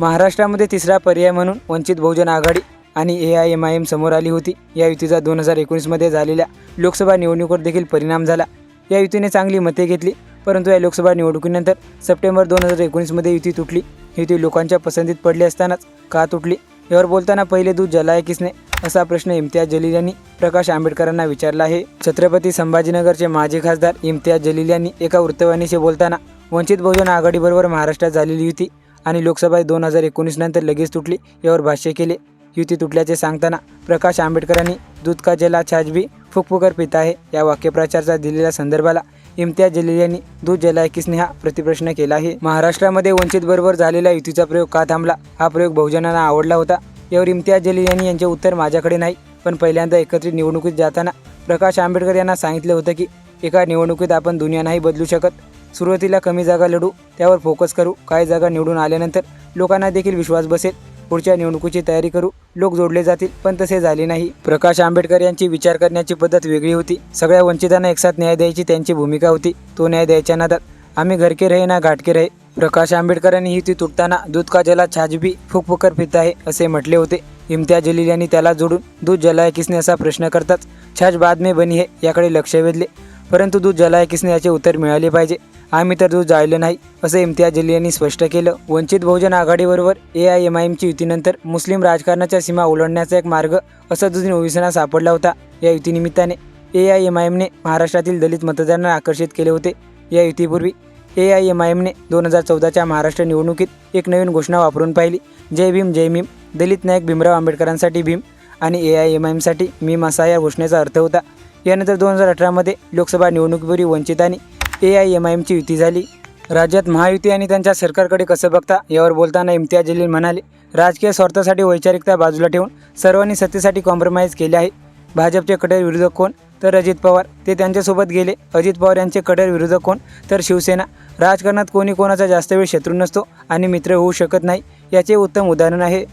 महाराष्ट्रामध्ये तिसरा पर्याय म्हणून वंचित बहुजन आघाडी आणि A I M I M समोर आली होती. या युतीचा दोन हजार एकोणीसमध्ये झालेल्या लोकसभा निवडणुकीवर देखील परिणाम झाला. या युतीने चांगली मते घेतली परंतु या लोकसभा निवडणुकीनंतर सप्टेंबर दोन हजार एकोणीसमध्ये युती तुटली. युती लोकांच्या पसंतीत पडली असतानाच का तुटली? यावर बोलताना पहिले दूध जलाय किसने? असा प्रश्न इम्तियाज जलील यांनी प्रकाश आंबेडकरांना विचारला आहे. छत्रपती संभाजीनगरचे माजी खासदार इम्तियाज जलील यांनी एका वृत्तवाहिनीशी बोलताना वंचित बहुजन आघाडीबरोबर महाराष्ट्रात झालेली युती आणि लोकसभा दोन हजार एकोणीस नंतर लगेच तुटली. यावर भाष्य केले. युती तुटल्याचे सांगताना प्रकाश आंबेडकरांनी दूध का जला छाजबी फुकफुकर पिता आहे या वाक्यप्रचारचा दिलेल्या संदर्भाला इम्तियाज जलील यांनी दूध जला किसने हा प्रतिप्रश्न केला आहे. महाराष्ट्रामध्ये वंचित बरोबर झालेला युतीचा प्रयोग का थांबला? हा प्रयोग बहुजनांना आवडला होता. यावर इम्तियाज जलील यांनी यांचे उत्तर माझ्याकडे नाही. पण पहिल्यांदा एकत्रित निवडणुकीत जाताना प्रकाश आंबेडकर यांना सांगितले होतं की एका निवडणुकीत आपण दुनिया नाही बदलू शकत. सुरुवातीला कमी जागा लढू त्यावर फोकस करू काही जागा निवडून आल्यानंतर लोकांना देखील विश्वास बसेल. पुढच्या निवडणुकीची तयारी करू लोक जोडले जातील पण तसे झाले नाही. प्रकाश आंबेडकर यांची विचार करण्याची पद्धत वेगळी होती. सगळ्या वंचितांना एकसाथ न्याय द्यायची त्यांची भूमिका होती. तो न्याय द्यायच्या नादात आम्ही घरके रहे ना घाटके रहे. प्रकाश आंबेडकरांनी ही ती तुटताना दूध का जला छाजबी फुकफुकर पित आहे असे म्हटले होते. इम्तियाज जलील यांनी त्याला जोडून दूध जलाय किसने असा प्रश्न करताच छाछ बाद में बनी हे याकडे लक्ष वेधले. परंतु दूध जलाय किसने याचे उत्तर मिळाले पाहिजे. आम्ही तर दूध जाळलं नाही असं इम्तियाज जलील यांनी स्पष्ट केलं. वंचित बहुजन आघाडीबरोबर ए आय एम आय एमची युतीनंतर मुस्लिम राजकारणाच्या सीमा ओलांडण्याचा एक मार्ग असदुद्दीन ओवीसींना सापडला होता. या युतीनिमित्ताने ए आय एम आय एमने महाराष्ट्रातील दलित मतदारांना आकर्षित केले होते. या युतीपूर्वी ए आय एम आय एमने दोन हजार चौदाच्या महाराष्ट्र निवडणुकीत एक नवीन घोषणा वापरून पाहिली. जय भीम जय भीम दलित नायक भीमराव आंबेडकरांसाठी भीम आणि ए आय एम आय एमसाठी मीम असा या घोषणेचा अर्थ होता. यानंतर दोन हजार अठरामध्ये लोकसभा निवडणुकीपूर्वी वंचितांनी ए आय एम आय एमची युती झाली. राज्यात महायुती आणि त्यांच्या सरकारकडे कसं बघता यावर बोलताना इम्तियाज जलील म्हणाले राजकीय स्वार्थासाठी वैचारिकता बाजूला ठेवून सर्वांनी सत्तेसाठी कॉम्प्रोमाइज केले आहे. भाजपचे कट्टर विरोधक कोण? तर अजित पवार. ते त्यांच्यासोबत गेले. अजित पवार यांचे कट्टर विरोधक कोण? तर शिवसेना. राजकारणात कोणी कोणाचा जास्त वेळ शत्रू नसतो आणि मित्र होऊ शकत नाही याचे उत्तम उदाहरण आहे.